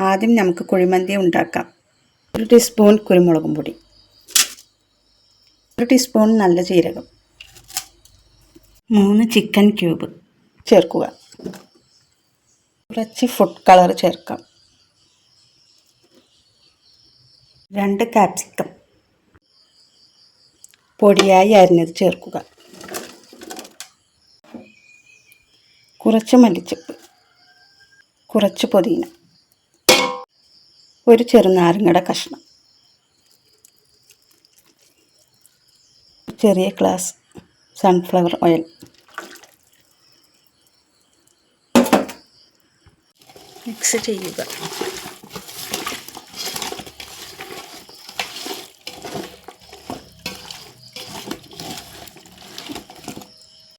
ആദ്യം നമുക്ക് കുഴിമന്തി ഉണ്ടാക്കാം. ഒരു ടീസ്പൂൺ കുരുമുളകും പൊടി. ഒരു ടീസ്പൂൺ നല്ല ജീരകം. മൂന്ന് ചിക്കൻ ക്യൂബ് ചേർക്കുക. കുറച്ച് ഫുഡ് കളർ ചേർക്കാം. രണ്ട് കാപ്സിക്കം പൊടിയായി അരിഞ്ഞത് ചേർക്കുക. കുറച്ച് മല്ലിച്ചപ്പ്. കുറച്ച് പുതിന. ഒരു ചെറുനാരങ്ങയുടെ കഷ്ണം. ചെറിയ ഗ്ലാസ് സൺഫ്ലവർ ഓയിൽ മിക്സ് ചെയ്യുക.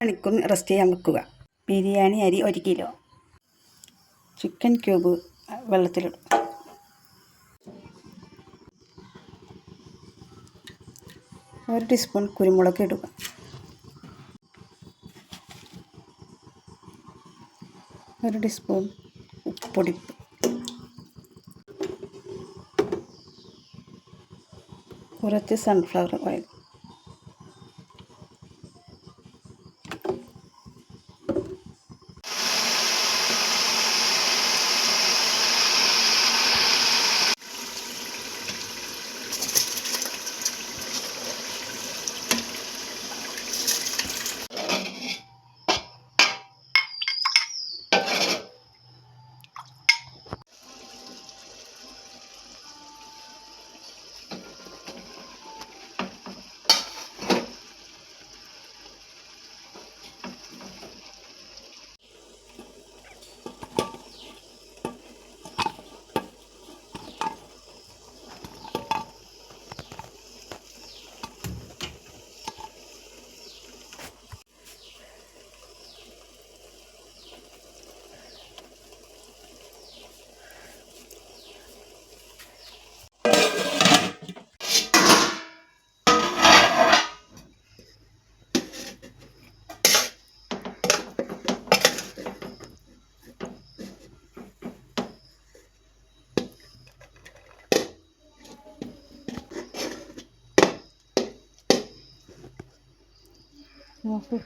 മണിക്കൂർ റെസ്റ്റ് ചെയ്യാൻ വെക്കുക. ബിരിയാണി അരി ഒരു കിലോ. ചിക്കൻ ക്യൂബ് വെള്ളത്തിലിടും ഒരു ടീസ്പൂൺ കുരുമുളക് ഇടുക. ഒരു ടീസ്പൂൺ ഉപ്പൊടിപ്പ്. കുറച്ച് സൺഫ്ലവർ ഓയിൽ 我会